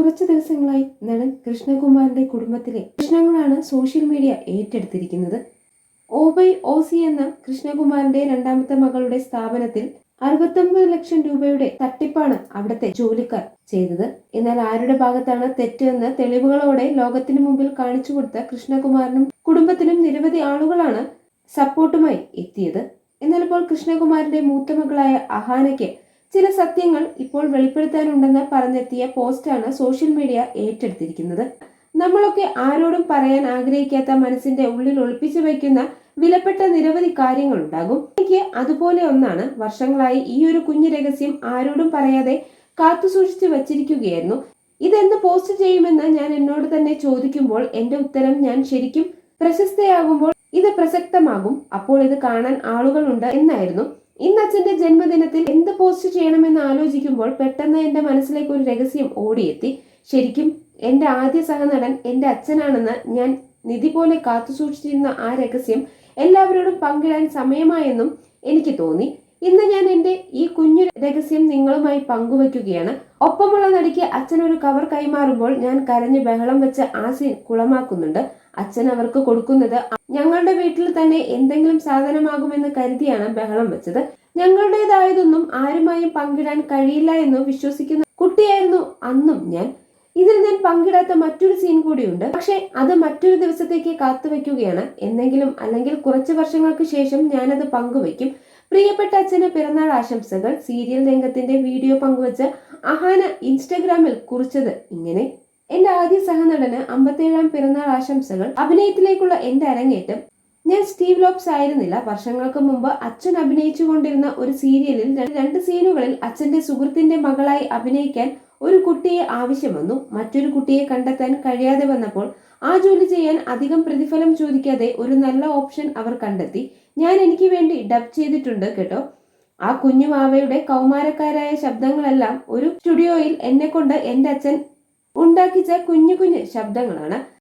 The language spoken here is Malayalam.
കുറച്ച് ദിവസങ്ങളായി നടൻ കൃഷ്ണകുമാറിന്റെ കുടുംബത്തിലെ പ്രശ്നങ്ങളാണ് സോഷ്യൽ മീഡിയ ഏറ്റെടുത്തിരിക്കുന്നത്. ഓബൈ ഓസി എന്ന കൃഷ്ണകുമാറിന്റെ രണ്ടാമത്തെ മകളുടെ സ്ഥാപനത്തിൽ അറുപത്തൊമ്പത് ലക്ഷം രൂപയുടെ തട്ടിപ്പാണ് അവിടുത്തെ ജോലിക്കാർ ചെയ്തത്. എന്നാൽ ആരുടെ ഭാഗത്താണ് തെറ്റ് എന്ന് തെളിവുകളോടെ ലോകത്തിന് മുമ്പിൽ കാണിച്ചു കൊടുത്ത കൃഷ്ണകുമാറിനും കുടുംബത്തിനും നിരവധി ആളുകളാണ് സപ്പോർട്ടുമായി എത്തിയത്. എന്നാൽ ഇപ്പോൾ കൃഷ്ണകുമാറിന്റെ മൂത്ത മകളായ അഹാനയ്ക്ക് ചില സത്യങ്ങൾ ഇപ്പോൾ വെളിപ്പെടുത്താനുണ്ടെന്ന് പറഞ്ഞെത്തിയ പോസ്റ്റാണ് സോഷ്യൽ മീഡിയ ഏറ്റെടുത്തിരിക്കുന്നത്. നമ്മളൊക്കെ ആരോടും പറയാൻ ആഗ്രഹിക്കാത്ത മനസ്സിന്റെ ഉള്ളിൽ ഒളിപ്പിച്ചു വയ്ക്കുന്ന വിലപ്പെട്ട നിരവധി കാര്യങ്ങളുണ്ടാകും. എനിക്ക് അതുപോലെ ഒന്നാണ്. വർഷങ്ങളായി ഈ ഒരു കുഞ്ഞു രഹസ്യം ആരോടും പറയാതെ കാത്തു സൂക്ഷിച്ചു വച്ചിരിക്കുകയായിരുന്നു. ഇതെന്ന് പോസ്റ്റ് ചെയ്യുമെന്ന് ഞാൻ എന്നോട് തന്നെ ചോദിക്കുമ്പോൾ എന്റെ ഉത്തരം ഞാൻ ശരിക്കും പ്രശസ്തയാകുമ്പോൾ ഇത് പ്രസക്തമാകും. അപ്പോൾ ഇത് കാണാൻ ആളുകളുണ്ട് എന്നായിരുന്നു. ഇന്ന് അച്ഛന്റെ ജന്മദിനത്തിൽ എന്ത് പോസ്റ്റ് ചെയ്യണമെന്ന് ആലോചിക്കുമ്പോൾ പെട്ടെന്ന് എന്റെ മനസ്സിലേക്ക് ഒരു രഹസ്യം ഓടിയെത്തി. ശരിക്കും എന്റെ ആദ്യ സഹനടൻ എന്റെ അച്ഛനാണെന്ന് ഞാൻ നിധി പോലെ കാത്തു സൂക്ഷിച്ചിരുന്ന ആ രഹസ്യം എല്ലാവരോടും പങ്കിടാൻ സമയമായെന്നും എനിക്ക് തോന്നി. ഇന്ന് ഞാൻ എന്റെ ഈ കുഞ്ഞു രഹസ്യം നിങ്ങളുമായി പങ്കുവയ്ക്കുകയാണ്. ഒപ്പമുള്ള നടിക്ക് അച്ഛൻ ഒരു കവർ കൈമാറുമ്പോൾ ഞാൻ കരഞ്ഞ് ബഹളം വെച്ച് ആ സീൻ കുളമാക്കുന്നുണ്ട്. അച്ഛൻ അവർക്ക് കൊടുക്കുന്നത് ഞങ്ങളുടെ വീട്ടിൽ തന്നെ എന്തെങ്കിലും സാധനമാകുമെന്ന് കരുതിയാണ് ബഹളം വെച്ചത്. ഞങ്ങളുടേതായതൊന്നും ആരുമായും പങ്കിടാൻ കഴിയില്ല എന്ന് വിശ്വസിക്കുന്ന കുട്ടിയായിരുന്നു അന്നും ഞാൻ. ഇതിൽ ഞാൻ പങ്കിടാത്ത മറ്റൊരു സീൻ കൂടിയുണ്ട്. പക്ഷെ അത് മറ്റൊരു ദിവസത്തേക്ക് കാത്തുവെക്കുകയാണ് എന്നെങ്കിലും അല്ലെങ്കിൽ കുറച്ച് വർഷങ്ങൾക്ക് ശേഷം ഞാനത് പങ്കുവെക്കും പ്രിയപ്പെട്ട അച്ഛന് പിറന്നാൾ ആശംസകൾ. സീരിയൽ രംഗത്തിന്റെ വീഡിയോ പങ്കുവച്ച് അഹാന ഇൻസ്റ്റഗ്രാമിൽ കുറിച്ചത് ഇങ്ങനെ. എന്റെ ആദ്യ സഹനടന് അമ്പത്തേഴാം പിറന്നാൾ ആശംസകൾ. അഭിനയത്തിലേക്കുള്ള എന്റെ അരങ്ങേറ്റം. ഞാൻ സ്റ്റീവ് ലോബ്സ് ആയിരുന്നില്ല. വർഷങ്ങൾക്ക് മുമ്പ് അച്ഛൻ അഭിനയിച്ചു കൊണ്ടിരുന്ന ഒരു സീരിയലിൽ രണ്ട് സീനുകളിൽ അച്ഛന്റെ സുഹൃത്തിന്റെ മകളായി അഭിനയിക്കാൻ ഒരു കുട്ടിയെ ആവശ്യം വന്നു. മറ്റൊരു കുട്ടിയെ കണ്ടെത്താൻ കഴിയാതെ വന്നപ്പോൾ ആ ജോലി ചെയ്യാൻ അധികം പ്രതിഫലം ചോദിക്കാതെ ഒരു നല്ല ഓപ്ഷൻ അവർ കണ്ടെത്തി. ഞാൻ എനിക്ക് വേണ്ടി ഡബ് ചെയ്തിട്ടുണ്ട് കേട്ടോ. ആ കുഞ്ഞു മാവയുടെ കൗമാരക്കാരായ ശബ്ദങ്ങളെല്ലാം ഒരു സ്റ്റുഡിയോയിൽ എന്നെ കൊണ്ട് എന്റെ അച്ഛൻ ഉണ്ടാക്കിച്ച കുഞ്ഞു കുഞ്ഞു ശബ്ദങ്ങളാണ്.